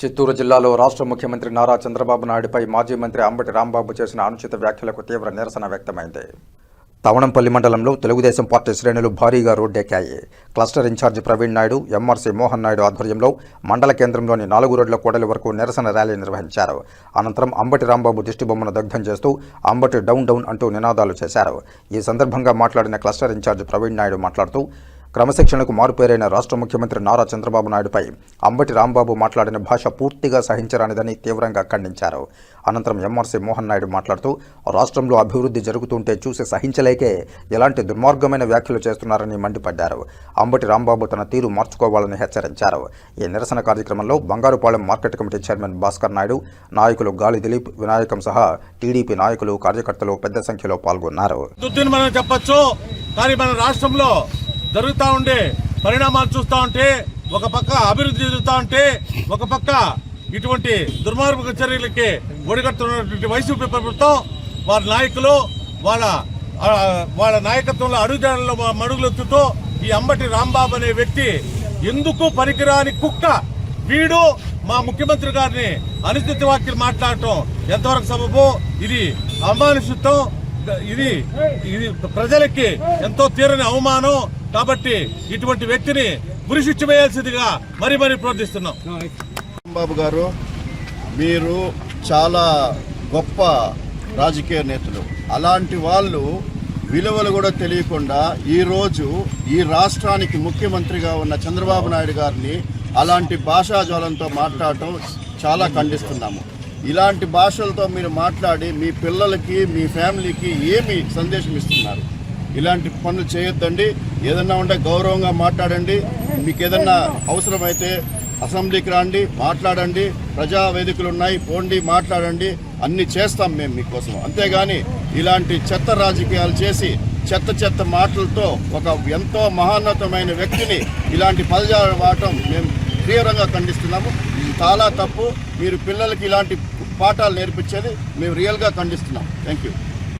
చిత్తూరు జిల్లాలో రాష్ట్ర ముఖ్యమంత్రి నారా చంద్రబాబు నాయుడుపై మాజీ మంత్రి అంబటి రాంబాబు చేసిన అనుచిత వ్యాఖ్యలకు తీవ్ర నిరసన వ్యక్తమైంది. తవణంపల్లి మండలంలో తెలుగుదేశం పార్టీ శ్రేణులు భారీగా రోడ్డెక్కాయి. Cluster in charge Praveen Naidu MRC Mohan Naidu ఆధ్వర్యంలో మండల కేంద్రంలోని నాలుగు రోడ్ల కూడలి వరకు నిరసన ర్యాలీ నిర్వహించారు. అనంతరం అంబటి రాంబాబు దిష్టిబొమ్మను దగ్ధం చేస్తూ అంబటి డౌన్ డౌన్ అంటూ నినాదాలు చేశారు. ఈ సందర్భంగా మాట్లాడిన క్లస్టర్ ఇన్ఛార్జి ప్రవీణ్ నాయుడు మాట్లాడుతూ క్రమశిక్షణకు మారుపేరైన రాష్ట్ర ముఖ్యమంత్రి నారా చంద్రబాబు నాయుడుపై అంబటి రాంబాబు మాట్లాడిన భాష పూర్తిగా సహించరానిదని తీవ్రంగా ఖండించారు. అనంతరం ఎంఆర్సీ మోహన్ నాయుడు మాట్లాడుతూ రాష్ట్రంలో అభివృద్ధి జరుగుతుంటే చూసి సహించలేకే ఎలాంటి దుర్మార్గమైన వ్యాఖ్యలు చేస్తున్నారని మండిపడ్డారు. అంబటి రాంబాబు తన తీరు మార్చుకోవాలని హెచ్చరించారు. ఈ నిరసన కార్యక్రమంలో Bangarupalem market committee chairman Bhaskar Naidu నాయకులు గాలి దిలీప్ వినాయకం సహా టీడీపీ నాయకులు కార్యకర్తలు పెద్ద సంఖ్యలో పాల్గొన్నారు. కానీ మన రాష్ట్రంలో జరుగుతూ ఉండే పరిణామాలు చూస్తూ ఉంటే ఒక పక్క అభివృద్ధి జరుగుతూ ఉంటే ఒక పక్క ఇటువంటి దుర్మార్గ చర్యలకి ఒడిగట్టున్నటువంటి వైసీపీ ప్రభుత్వం వారి నాయకులు వాళ్ళ వాళ్ళ నాయకత్వంలో అడుగుజాడల్లో మడుగులొత్తుతో ఈ అంబటి రాంబాబు అనే వ్యక్తి ఎందుకు పనికిరాని కుక్క? వీడు మా ముఖ్యమంత్రి గారిని అనుచిత వాక్యలు మాట్లాడటం ఎంతవరకు సబబు? ఇది అమానుషిత్వం ఇది ఇది ప్రజలకి ఎంతో తీరని అవమానం కాబట్టి ఇటువంటి వ్యక్తిని గురిశిక్ష వేయాల్సిందిగా మరీ మరి ప్రార్థిస్తున్నాం. బాబు గారు మీరు చాలా గొప్ప రాజకీయ నేతలు. అలాంటి వాళ్ళు విలువలు కూడా తెలియకుండా ఈరోజు ఈ రాష్ట్రానికి ముఖ్యమంత్రిగా ఉన్న చంద్రబాబు నాయుడు గారిని అలాంటి భాషాజ్వలంతో మాట్లాడటం చాలా ఖండిస్తున్నాము. ఇలాంటి భాషలతో మీరు మాట్లాడి మీ పిల్లలకి మీ ఫ్యామిలీకి ఏమి సందేశం ఇస్తున్నారు? ఇలాంటి పనులు చేయొద్దండి. ఏదన్నా ఉంటే గౌరవంగా మాట్లాడండి. మీకు ఏదన్నా అవసరమైతే అసెంబ్లీకి రండి మాట్లాడండి. ప్రజా వేదికలు ఉన్నాయి పోండి మాట్లాడండి. అన్ని చేస్తాం మేము మీకోసం. అంతేగాని ఇలాంటి చెత్త రాజకీయాలు చేసి చెత్త చెత్త మాటలతో ఒక ఎంతో మహోన్నతమైన వ్యక్తిని ఇలాంటి పదజాలు వాడటం మేము తీవ్రంగా ఖండిస్తున్నాము. ఇది చాలా తప్పు. మీరు పిల్లలకి ఇలాంటి పాఠాలు నేర్పించేది మేము రియల్గా ఖండిస్తున్నాం. Thank you